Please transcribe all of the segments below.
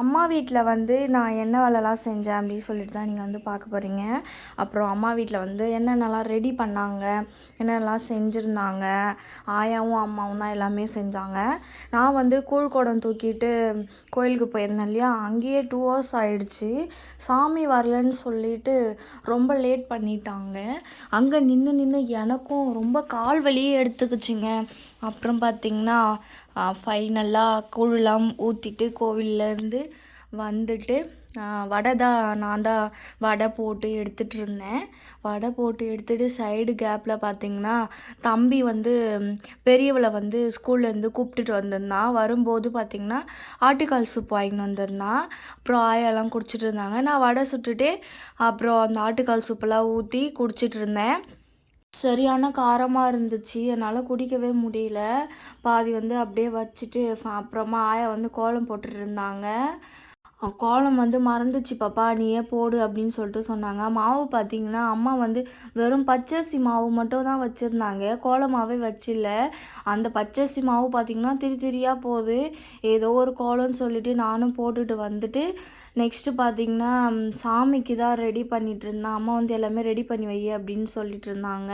அம்மா வீட்டில் வந்து நான் என்ன வேலைலாம் செஞ்சேன் அப்படின்னு சொல்லிட்டு தான் நீங்கள் வந்து பார்க்க போகிறீங்க அப்புறம் அம்மா வீட்டில் வந்து என்னென்னலாம் ரெடி பண்ணாங்க என்னென்னலாம் செஞ்சுருந்தாங்க ஆயாவும் அம்மாவும் தான் எல்லாமே செஞ்சாங்க. நான் வந்து கூழ்கோடம் தூக்கிட்டு கோயிலுக்கு போயிருந்தேன் இல்லையா? அங்கேயே டூ ஹவர்ஸ் ஆயிடுச்சு. சாமி வரலன்னு சொல்லிட்டு ரொம்ப லேட் பண்ணிட்டாங்க. அங்கே நின்று நின்று எனக்கும் ரொம்ப கால் வலியே எடுத்துக்கிச்சிங்க. அப்புறம் பார்த்திங்கன்னா ஃபைனலாக கூழெலாம் ஊற்றிட்டு கோவில்லேருந்து வந்துட்டு வடை தான் நான் தான் வடை போட்டு எடுத்துகிட்டு இருந்தேன். வடை போட்டு எடுத்துகிட்டு சைடு கேப்பில் பார்த்திங்கன்னா தம்பி வந்து பெரியவளை வந்து ஸ்கூல்லேருந்து கூப்பிட்டுட்டு வந்திருந்தான் வரும்போது பார்த்திங்கன்னா ஆட்டுக்கால் சூப் வாங்கிட்டு வந்திருந்தான் அப்புறம் ஆயெல்லாம் குடிச்சிட்டு இருந்தாங்க. நான் வடை சுட்டுட்டு அப்புறம் அந்த ஆட்டுக்கால் சூப்பெல்லாம் ஊற்றி குடிச்சிட்டு இருந்தேன். சரியான காரமாக இருந்துச்சு. என்னால் குடிக்கவே முடியல. பாதி வந்து அப்படியே வச்சுட்டு அப்புறமா ஆயா வந்து கோலம் போட்டுட்டு இருந்தாங்க. கோலம் வந்து மறந்துச்சு பாப்பா நீயே போடு அப்படின்னு சொல்லிட்டு சொன்னாங்க. மாவு பார்த்தீங்கன்னா அம்மா வந்து வெறும் பச்சரிசி மாவு மட்டும் தான் வச்சுருந்தாங்க. கோலமாகவே வச்சில்ல. அந்த பச்சரிசி மாவு பார்த்திங்கன்னா திரி திரியாக போகுது. ஏதோ ஒரு கோலம்னு சொல்லிட்டு நானும் போட்டுட்டு வந்துட்டு நெக்ஸ்ட்டு பார்த்திங்கன்னா சாமிக்கு தான் ரெடி பண்ணிகிட்டு இருந்தேன். அம்மா வந்து எல்லாமே ரெடி பண்ணி வை அப்படின்னு சொல்லிட்டு இருந்தாங்க.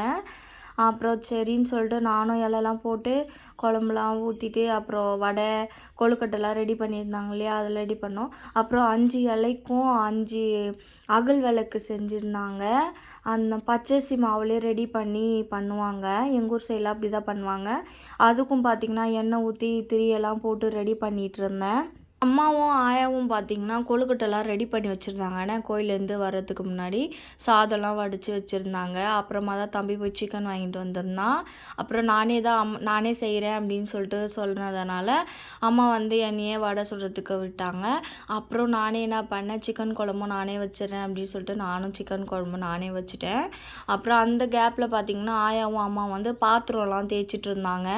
அப்புறம் சரின்னு சொல்லிட்டு நானும் இலையெல்லாம் போட்டு குழம்புலாம் ஊற்றிட்டு அப்புறம் வடை கொழுக்கட்டைலாம் ரெடி பண்ணியிருந்தாங்க இல்லையா? அதில் ரெடி பண்ணோம். அப்புறம் அஞ்சு இலைக்கும் அஞ்சு அகல் விளக்கு செஞ்சுருந்தாங்க. அந்த பச்சரிசி மாவுலேயே ரெடி பண்ணி பண்ணுவாங்க. எங்கள் ஊர் சைடில் அப்படி தான் பண்ணுவாங்க. அதுக்கும் பார்த்திங்கன்னா எண்ணெய் ஊற்றி திரியெல்லாம் போட்டு ரெடி பண்ணிகிட்டு இருந்தேன். அம்மாவும் ஆயாவும் பார்த்திங்கன்னா கொழுக்கட்டைலாம் ரெடி பண்ணி வச்சுருந்தாங்க. ஆனால் கோயிலேருந்து வர்றதுக்கு முன்னாடி சாதம்லாம் வடித்து வச்சுருந்தாங்க. அப்புறமா தான் தம்பி போய் சிக்கன் வாங்கிட்டு வந்திருந்தான் அப்புறம் நானே தான் அம் நானே செய்கிறேன் அப்படின்னு சொல்லிட்டு சொல்கிறதுனால அம்மா வந்து என்னையே வடை சுடுறதுக்கு விட்டாங்க. அப்புறம் நானே என்ன பண்ணேன் சிக்கன் குழம்பும் நானே வச்சிடறேன் அப்படின்னு சொல்லிட்டு நானும் சிக்கன் குழம்பு நானே வச்சுட்டேன். அப்புறம் அந்த கேப்பில் பார்த்திங்கன்னா ஆயாவும் அம்மா வந்து பாத்திரம்லாம் தேய்ச்சிட்டு இருந்தாங்க.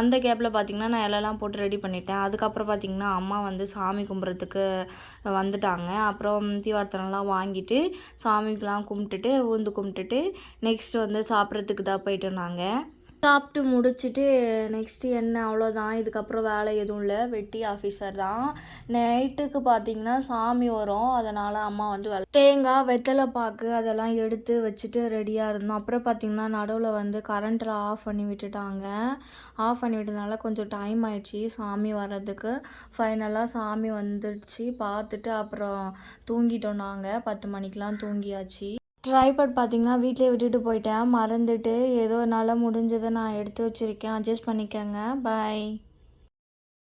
அந்த கேப்பில் பார்த்திங்கன்னா நான் எல்லாம் போட்டு ரெடி பண்ணிட்டேன். அதுக்கப்புறம் பார்த்திங்கன்னா அம்மா வந்து வந்து சாமி கும்பிட்றதுக்கு வந்துட்டாங்க. அப்புறம் தீவார்த்தனம்லாம் வாங்கிட்டு சாமிக்கெலாம் கும்பிட்டுட்டு உளுந்து கும்பிட்டுட்டு நெக்ஸ்ட்டு வந்து சாப்பிட்றதுக்கு தான் போயிட்டு நாங்கள் சாப்பிட்டு முடிச்சுட்டு நெக்ஸ்ட்டு என்ன அவ்வளோதான் இதுக்கப்புறம் வேலை எதுவும் இல்லை. வெட்டி ஆஃபீஸர் தான். நைட்டுக்கு பார்த்தீங்கன்னா சாமி வரும். அதனால் அம்மா வந்து வேலை தேங்காய் வெத்தலை பாக்கு அதெல்லாம் எடுத்து வச்சுட்டு ரெடியாக இருந்தோம். அப்புறம் பார்த்திங்கன்னா நடுவில் வந்து கரண்ட்டில் ஆஃப் பண்ணி விட்டுட்டாங்க. ஆஃப் பண்ணி விட்டதுனால கொஞ்சம் டைம் ஆயிடுச்சு சாமி வர்றதுக்கு. ஃபைனலாக சாமி வந்துடுச்சு. பார்த்துட்டு அப்புறம் தூங்கிட்டோம் நாங்கள் பத்து மணிக்கெலாம் தூங்கியாச்சு. ட்ரைபேட் பார்த்தீங்கன்னா வீட்டிலே விட்டுட்டு போயிட்டேன். மறந்துட்டு ஏதோ என்னால் முடிஞ்சதை நான் எடுத்து வச்சுருக்கேன். அட்ஜஸ்ட் பண்ணிக்கோங்க. பாய்